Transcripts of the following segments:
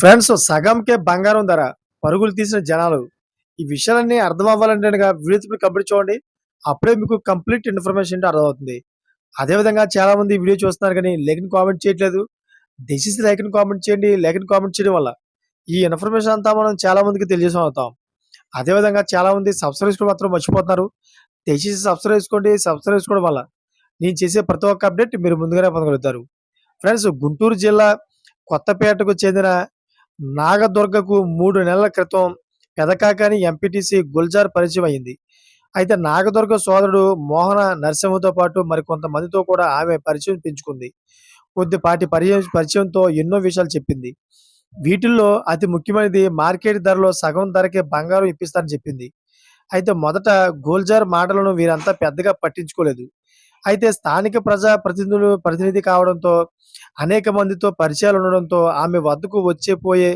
Friends సగంకే బంగారం ధర పరుగులు తీసిన జనాలు. ఈ విషయాలన్నీ అర్థం అవ్వాలంటే వీడియో వీడియో కంప్లీట్ చూడండి. అప్పుడే మీకు కంప్లీట్ ఇన్ఫర్మేషన్ ఏంటో అర్థమవుతుంది. అదేవిధంగా చాలామంది వీడియో చూస్తున్నారు కానీ లైక్ని కామెంట్ చేయట్లేదు. దయచేసి లైక్ని కామెంట్ చేయండి. లైక్ని కామెంట్ చేయడం వల్ల ఈ ఇన్ఫర్మేషన్ అంతా మనం చాలామందికి తెలియజేసం అవుతాం. అదేవిధంగా చాలామంది సబ్స్క్రైబ్ చేసుకోవడం మాత్రం మర్చిపోతున్నారు. దయచేసి సబ్స్క్రైబ్ చేసుకోండి. సబ్స్క్రైబ్ చేసుకోవడం వల్ల నేను చేసే ప్రతి ఒక్క అప్డేట్ మీరు ముందుగానే పొందగలుగుతారు. ఫ్రెండ్స్ గుంటూరు జిల్లా కొత్తపేటకు చెందిన నాగదుర్గకు మూడు నెలల క్రితం పెదకాకాని ఎంపీటీసీ గుల్జార్ పరిచయం అయింది. అయితే నాగదుర్గ సోదరుడు మోహన నరసింహతో పాటు మరికొంతమందితో కూడా ఆమె పరిచయం పెంచుకుంది. కొద్దిపాటి పరిచయం పరిచయంతో ఎన్నో విషయాలు చెప్పింది. వీటిల్లో అతి ముఖ్యమైనది మార్కెట్ ధరలో సగం ధరకే బంగారం ఇప్పిస్తానని చెప్పింది. అయితే మొదట గోల్జార్ మాటలను వీరంతా పెద్దగా పట్టించుకోలేదు. అయితే స్థానిక ప్రజా ప్రతినిధులు ప్రతినిధి కావడంతో అనేక మందితో పరిచయాలు ఉండడంతో ఆమె వద్దకు వచ్చే పోయే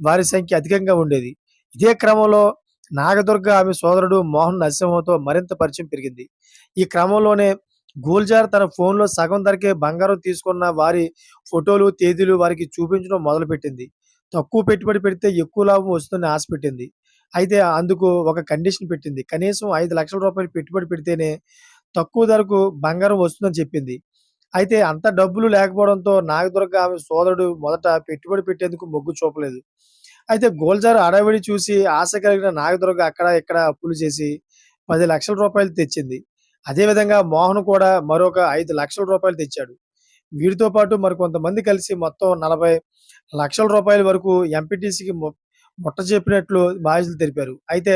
వారి సంఖ్య అధికంగా ఉండేది. ఇదే క్రమంలో నాగదుర్గ ఆమె సోదరుడు మోహన్ నరసింహతో మరింత పరిచయం పెరిగింది. ఈ క్రమంలోనే గూల్జార్ తన ఫోన్లో సగం ధరకే బంగారం తీసుకున్న వారి ఫోటోలు తేదీలు వారికి చూపించడం మొదలుపెట్టింది. తక్కువ పెట్టుబడి పెడితే ఎక్కువ లాభం వస్తుందని ఆశ పెట్టింది. అయితే అందుకు ఒక కండిషన్ పెట్టింది. కనీసం ఐదు లక్షల రూపాయలు పెట్టుబడి పెడితేనే తక్కువ ధరకు బంగారం వస్తుందని చెప్పింది. అయితే అంత డబ్బులు లేకపోవడంతో నాగదుర్గ ఆమె సోదరుడు మొదట పెట్టుబడి పెట్టేందుకు మొగ్గు చూపలేదు. అయితే గోల్జార్ అడవిడి చూసి ఆశ కలిగిన నాగదుర్గ అక్కడ ఇక్కడ అప్పులు చేసి పది లక్షల రూపాయలు తెచ్చింది. అదేవిధంగా మోహన్ కూడా మరొక ఐదు లక్షల రూపాయలు తెచ్చాడు. వీరితో పాటు మరికొంతమంది కలిసి మొత్తం నలభై లక్షల రూపాయల వరకు ఎంపీటీసీకి ముట్ట చెప్పినట్లు బాధ్యతలు తెలిపారు. అయితే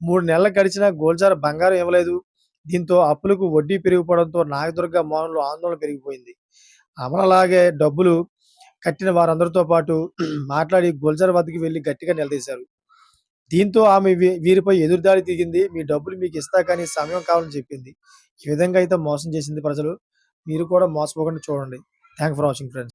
మూడు నెలలు గడిచినా గోల్జార్ బంగారం ఇవ్వలేదు. దీంతో అప్పులకు వడ్డీ పెరిగిపోవడంతో నాగదుర్గ మౌనంలో ఆందోళన పెరిగిపోయింది. అమలలాగే డబ్బులు కట్టిన వారందరితో పాటు మాట్లాడి గుల్జర్ వద్దకు వెళ్ళి గట్టిగా నిలదీశారు. దీంతో ఆమె వీరిపై ఎదురుదాడి దిగింది. మీ డబ్బులు మీకు ఇస్తా కానీ సమయం కావాలని చెప్పింది. ఈ విధంగా అయితే మోసం చేసింది ప్రజలు. మీరు కూడా మోసపోకుండా చూడండి. Thank for watching friends